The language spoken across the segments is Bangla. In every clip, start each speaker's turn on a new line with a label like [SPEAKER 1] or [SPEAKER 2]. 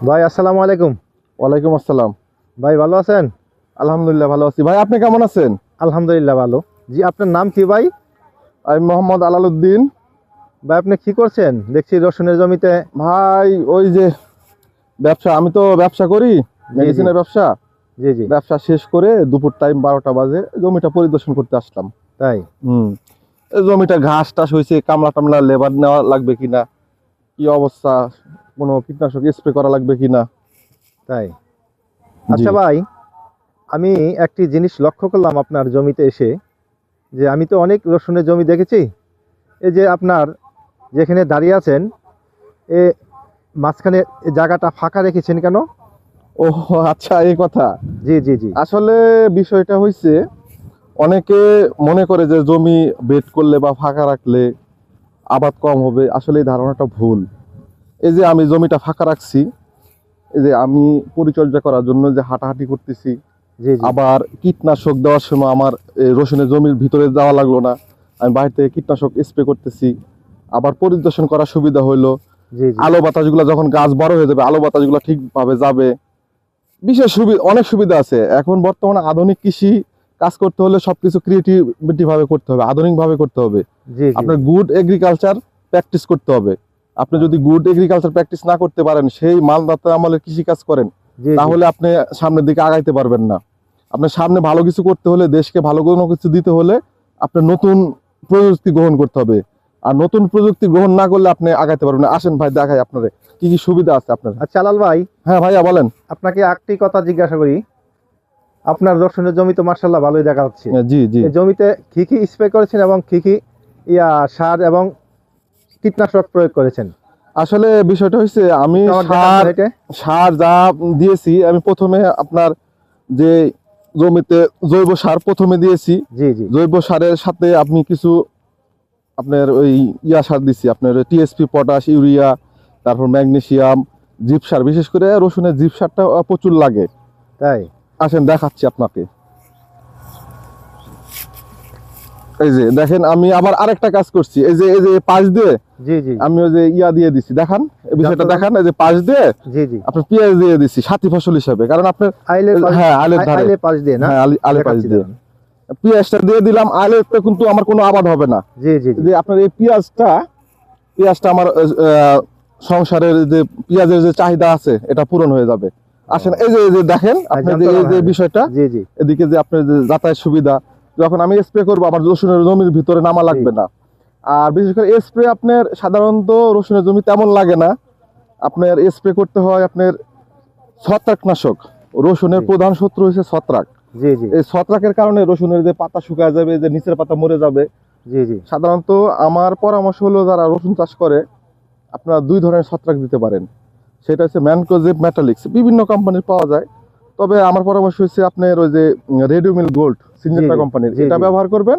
[SPEAKER 1] ভাই আসসালামু আলাইকুম।
[SPEAKER 2] ওয়ালাইকুম আসসালাম।
[SPEAKER 1] ভাই ভালো আছেন?
[SPEAKER 2] আলহামদুলিল্লাহ ভালো আছি। ভাই আপনি কেমন আছেন?
[SPEAKER 1] আলহামদুলিল্লাহ ভালো। জি আপনার নাম কি ভাই?
[SPEAKER 2] আমি মোহাম্মদ আলালউদ্দিন।
[SPEAKER 1] ভাই আপনি কি করছেন? দেখছি রসুনের জমিতে।
[SPEAKER 2] ভাই ওই যে ব্যবসা আমি তো ব্যবসা করি মেডিসিনের ব্যবসা।
[SPEAKER 1] জি জি।
[SPEAKER 2] ব্যবসা শেষ করে দুপুর টাইম বারোটা বাজে জমিটা পরিদর্শন করতে আসলাম।
[SPEAKER 1] তাই?
[SPEAKER 2] হুম। জমিটা ঘাস টাস হয়েছে কামলা টামলা লেবার নেওয়া লাগবে কিনা? কি অবস্থা? কোনো কীটনাশক স্প্রে করা লাগবে কি না?
[SPEAKER 1] তাই? আচ্ছা ভাই আমি একটি জিনিস লক্ষ্য করলাম আপনার জমিতে এসে যে আমি তো অনেক রসুনের জমি দেখেছি। এই যে আপনার যেখানে দাঁড়িয়ে আছেন এ মাঝখানে জায়গাটা ফাঁকা রেখেছেন কেন?
[SPEAKER 2] ও আচ্ছা এই কথা।
[SPEAKER 1] জি জি জি।
[SPEAKER 2] আসলে বিষয়টা হয়েছে অনেকে মনে করে যে জমি বেড করলে বা ফাঁকা রাখলে আবাদ কম হবে আসলে এই ধারণাটা ভুল। এই যে আমি জমিটা ফাঁকা রাখছি এই যে আমি পরিচর্যা করার জন্য যে হাঁটাহাঁটি করতেছি আবার কীটনাশক দেওয়ার সময় আমার এই রসুনের জমির ভিতরে যাওয়া লাগল না আমি বাইরে থেকে কীটনাশক স্প্রে করতেছি আবার পরিদর্শন করার সুবিধা হইল। আলো বাতাসগুলো যখন গাছ বড় হয়ে যাবে আলো বাতাসগুলো ঠিকভাবে যাবে। বিশেষ সুবিধা অনেক সুবিধা আছে। এখন বর্তমানে আধুনিক কৃষি কাজ করতে হলে সবকিছু ক্রিয়েটিভিটি ভাবে করতে হবে আধুনিক ভাবে করতে হবে। আপনার গুড এগ্রিকালচার প্র্যাকটিস করতে হবে। আপনি যদি গুড এগ্রিকালচার প্র্যাকটিস না করতে পারেন সেই মালদাতা আমলের কৃষি কাজ করেন তাহলে আপনি সামনের দিকে আগাইতে পারবেন না। আপনার সামনে ভালো কিছু করতে হলে দেশকে ভালো কোনো কিছু দিতে হলে আপনার নতুন প্রযুক্তি গ্রহণ করতে হবে। আর নতুন প্রযুক্তি গ্রহণ না করলে আপনি আগাইতে পারবেন আসেন ভাই দেখাই আপনার কি কি সুবিধা আছে আপনার।
[SPEAKER 1] আচ্ছা আলাল ভাই।
[SPEAKER 2] হ্যাঁ ভাইয়া বলেন।
[SPEAKER 1] আপনাকে একটি কথা জিজ্ঞাসা করি। আপনার দর্শনের জমি তো মার্শাল্লাহ ভালোই দেখা যাচ্ছে।
[SPEAKER 2] জি জি।
[SPEAKER 1] জমিতে কি কি স্প্রে করেছেন এবং কি কি ইয়া সার এবং কীটনাশক প্রয়োগ করেছেন?
[SPEAKER 2] আসলে বিষয়টা হচ্ছে আমি সার সার যা দিয়েছি আমি প্রথমে আপনার যে জমিতে জৈব সার প্রথমে দিয়েছি।
[SPEAKER 1] জি জি।
[SPEAKER 2] জৈব সারের সাথে আপনি কিছু আপনার ওই ইয়া সার দিছি আপনার টিএসপি পটাশ ইউরিয়া তারপর ম্যাগনেসিয়াম জিপ সার বিশেষ করে রসুনের জিপ সারটা প্রচুর লাগে।
[SPEAKER 1] তাই?
[SPEAKER 2] আসেন দেখাচ্ছি আপনাকে। এই যে দেখেন আমি আবার আরেকটা কাজ করছি। এই যে এই যে পাশ দিয়ে
[SPEAKER 1] জি জি।
[SPEAKER 2] আমি ওই যে ইয়া দিয়ে দিছি দেখান এই বিষয়টা দেখান এই যে পাশ দিয়ে
[SPEAKER 1] জি জি।
[SPEAKER 2] আপনার পেঁয়াজ দিয়ে দিছি সাথী ফসল হিসাবে কারণ আপনার
[SPEAKER 1] আইলের
[SPEAKER 2] হ্যাঁ আলের ধারে।
[SPEAKER 1] আইলের পাশ দিয়ে না?
[SPEAKER 2] হ্যাঁ আলি- আলে পাশ দিয়ে। পেঁয়াজটা দিয়ে দিলাম আলেরটা কিন্তু আমার কোনো আবাদ হবে না।
[SPEAKER 1] জি জি জি।
[SPEAKER 2] যে আপনার এই পেঁয়াজটা পেঁয়াজটা আমার সংসারের যে পেঁয়াজের যে চাহিদা আছে এটা পূরণ হয়ে যাবে। আসেন এই যে এই যে দেখেন আপনার যে এই যে
[SPEAKER 1] হ্যাঁ।
[SPEAKER 2] বিষয়টা
[SPEAKER 1] জি জি।
[SPEAKER 2] এদিকে যে আপনার যে যাতায়াত সুবিধা যখন আমি স্প্রে করব আমার রসুনের জমির ভিতরে নামা লাগবে না। আর বিশেষ করে স্প্রে আপনার সাধারণত রসুনের জমি তেমন লাগে না। আপনার স্প্রে করতে হয় আপনার ছত্রাকনাশক। রসুনের প্রধান শত্রু হচ্ছে ছত্রাক।
[SPEAKER 1] জি জি।
[SPEAKER 2] এই ছত্রাকের কারণে রসুনের যে পাতা শুকায় যাবে যে নিচের পাতা মরে যাবে।
[SPEAKER 1] জি জি।
[SPEAKER 2] সাধারণত আমার পরামর্শ হলো যারা রসুন চাষ করে আপনারা দুই ধরনের ছত্রাক দিতে পারেন। সেটা হচ্ছে ম্যানকোজেব মেটালিক্স। বিভিন্ন কোম্পানির পাওয়া যায়। তবে আমার পরামর্শ হচ্ছে আপনার ওই যে রেডিওমিল গোল্ড সিনজেন্টা কোম্পানির। এটা ব্যবহার করবেন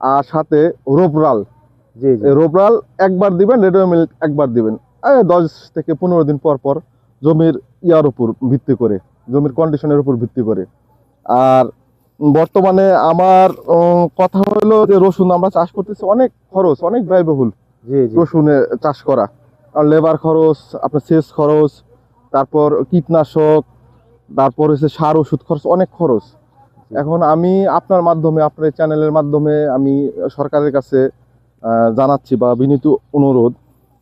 [SPEAKER 2] আর সাথে রোবরাল রোবরাল একবার দিবেন রেডিওমিল একবার দিবেন। দশ থেকে পনেরো দিন পর পর জমির ইয়ার উপর ভিত্তি করে জমির কন্ডিশনের উপর ভিত্তি করে। আর বর্তমানে আমার কথা হলো যে রসুন আমরা চাষ করতেছি অনেক খরচ অনেক ব্যয়বহুল রসুনে চাষ করা। লেবার খরচ, আপনার সেচ খরচ, তারপর কীটনাশক, তারপর হচ্ছে সার, ওষুধ খরচ, অনেক খরচ। এখন আমি আপনার মাধ্যমে, আপনার চ্যানেলের মাধ্যমে আমি সরকারের কাছে জানাচ্ছি বা বিনীত অনুরোধ,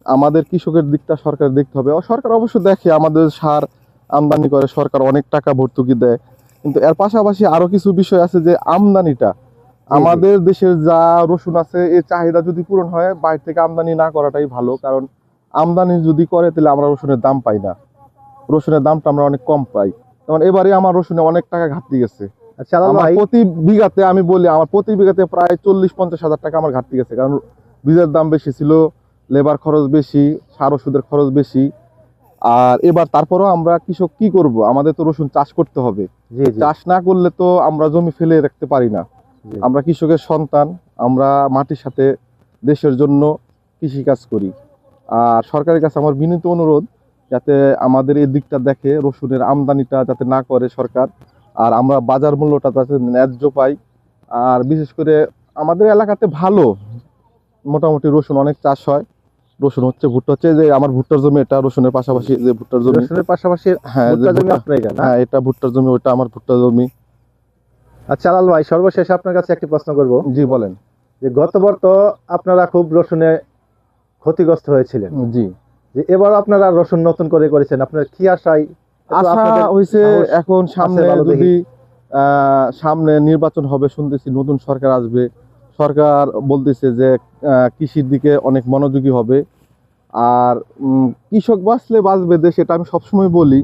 [SPEAKER 2] আমাদের কৃষকের দিকটা সরকার দেখতে হবে। সরকার অবশ্য দেখে আমাদের সার আমদানি করে, সরকার অনেক টাকা ভর্তুকি দেয়। কিন্তু এর পাশাপাশি আরও কিছু বিষয় আছে যে আমদানিটা। আমাদের দেশের যা রসুন আছে এই চাহিদা যদি পূরণ হয় বাইরে থেকে আমদানি না করাটাই ভালো। কারণ আমদানি যদি করে তাহলে আমরা রসুনের দাম পাই না। রসুনের দামটা আমরা অনেক কম পাই। যেমন এবারে আমার রসুনে অনেক টাকা ঘাটতি গেছে। প্রতি বিঘাতে আমি বলি আমার প্রতি বিঘাতে প্রায় চল্লিশ পঞ্চাশ হাজার টাকা আমার ঘাটতি গেছে। কারণ বীজের দাম বেশি ছিল লেবার খরচ বেশি সার ওষুধের খরচ বেশি। আর এবার তারপরেও আমরা কৃষক কি করব? আমাদের তো রসুন চাষ করতে হবে। চাষ না করলে তো আমরা জমি ফেলে রাখতে পারি না। আমরা কৃষকের সন্তান আমরা মাটির সাথে দেশের জন্য কৃষিকাজ করি। আর সরকারের কাছে আমার বিনীত অনুরোধ যাতে আমাদের এই দিকটা দেখে রসুনের আমদানিটা যাতে না করে সরকার আর আমরা বাজার মূল্যটা যাতে ন্যায্য পাই। আর বিশেষ করে আমাদের এলাকাতে ভালো মোটামুটি রসুন অনেক চাষ হয়। রসুন হচ্ছে ভুট্টা হচ্ছে যে আমার ভুট্টার জমি এটা রসুনের পাশাপাশি যে ভুট্টার জমি।
[SPEAKER 1] রসুনের পাশাপাশি
[SPEAKER 2] হ্যাঁ হ্যাঁ এটা ভুট্টার জমি ওটা আমার ভুট্টার জমি।
[SPEAKER 1] আচ্ছা আলাল ভাই সর্বশেষ আপনার কাছে একটি প্রশ্ন করব।
[SPEAKER 2] জি বলেন।
[SPEAKER 1] যে গতবার তো আপনারা খুব রসুনে ক্ষতিগ্রস্ত হয়েছিলেন।
[SPEAKER 2] জি।
[SPEAKER 1] যে এবার আপনারা রসুন নতুন করে করেছেন আপনার কি আশায়?
[SPEAKER 2] আশা হয়েছে এখন সামনে যদি সামনে নির্বাচন হবে শুনতেছি নতুন সরকার আসবে। সরকার বলতেছে যে কৃষির দিকে অনেক মনোযোগী হবে। আর কৃষক বাঁচলে বাঁচবে দেশ এটা আমি সবসময় বলি।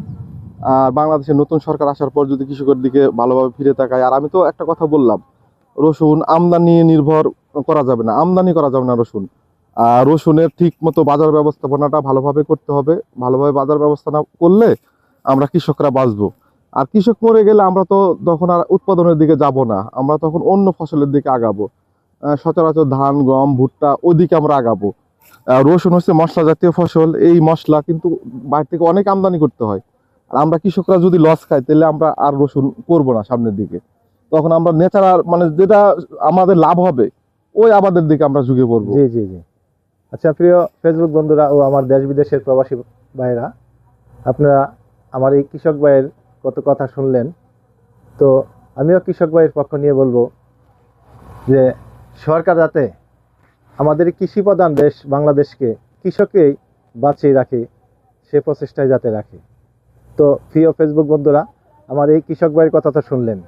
[SPEAKER 2] আর বাংলাদেশে নতুন সরকার আসার পর যদি কৃষকের দিকে ভালোভাবে ফিরে তাকায় আর আমি তো একটা কথা বললাম রসুন আমদানি নির্ভর করা যাবে না আমদানি করা যাবে না রসুন। রসুনের ঠিক মতো বাজার ব্যবস্থাপনাটা ভালোভাবে করতে হবে। ভালোভাবে বাজার ব্যবস্থাপনা করলে আমরা কৃষকরা বাঁচবো। আর কৃষক মরে গেলে আমরা তো তখন আর উৎপাদনের দিকে যাব না। আমরা তখন অন্য ফসলের দিকে আগাবো। সচরাচর ধান, গম, ভুট্টা ওদিকে আমরা আগাবো। রসুন হচ্ছে মশলা জাতীয় ফসল। এই মশলা কিন্তু বাইরে থেকে অনেক আমদানি করতে হয়। আর আমরা কৃষকরা যদি লস খাই, তাহলে আমরা আর রসুন করব না সামনের দিকে। তখন আমরা ন্যাচারাল মানে যেটা আমাদের লাভ হবে, ওই আবাদের দিকে আমরা ঝুঁকে পড়ব।
[SPEAKER 1] জি জি জি। আচ্ছা প্রিয় ফেসবুক বন্ধুরা ও আমার দেশ বিদেশের প্রবাসী ভাইরা আপনারা আমার এই কৃষক ভাইয়ের কত কথা শুনলেন? তো আমিও কৃষক ভাইয়ের পক্ষ নিয়ে বলব যে সরকার যাতে আমাদের কৃষি প্রধান দেশ বাংলাদেশকে কৃষকেই বাঁচিয়ে রাখে, সে প্রচেষ্টায় যাতে রাখে। তো প্রিয় ফেসবুক বন্ধুরা, আমার এই কৃষক ভাইয়ের কথা তো শুনলেন।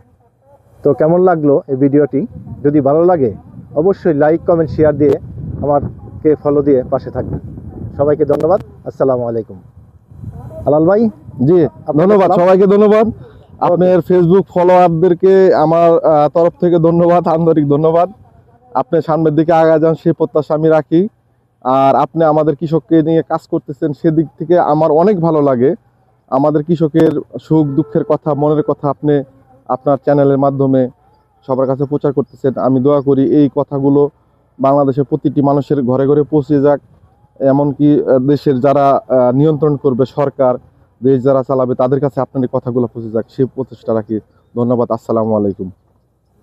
[SPEAKER 1] তো কেমন লাগল এই ভিডিওটি? যদি ভালো লাগে, অবশ্যই লাইক কমেন্ট শেয়ার দিয়ে আমারকে ফলো দিয়ে পাশে থাকবেন। সবাইকে ধন্যবাদ। আসসালামু আলাইকুম। আলাল ভাই?
[SPEAKER 2] জি ধন্যবাদ। সবাইকে ধন্যবাদ। আপনার ফেসবুক ফলোয়ারদেরকে আমার তরফ থেকে ধন্যবাদ আন্তরিক ধন্যবাদ। আপনি সামনের দিকে আগা যান সে প্রত্যাশা আমি রাখি। আর আপনি আমাদের কৃষককে নিয়ে কাজ করতেছেন সেদিক থেকে আমার অনেক ভালো লাগে। আমাদের কৃষকের সুখ দুঃখের কথা মনের কথা আপনি আপনার চ্যানেলের মাধ্যমে সবার কাছে প্রচার করতেছেন। আমি দোয়া করি এই কথাগুলো বাংলাদেশের প্রতিটি মানুষের ঘরে ঘরে পৌঁছে যাক, এমনকি দেশের যারা নিয়ন্ত্রণ করবে সরকার, দেশ যারা চালাবে, তাদের কাছে আপনার কথাগুলো পৌঁছে যাক। সেই প্রচেষ্টা রাখি। ধন্যবাদ। আসসালামু আলাইকুম।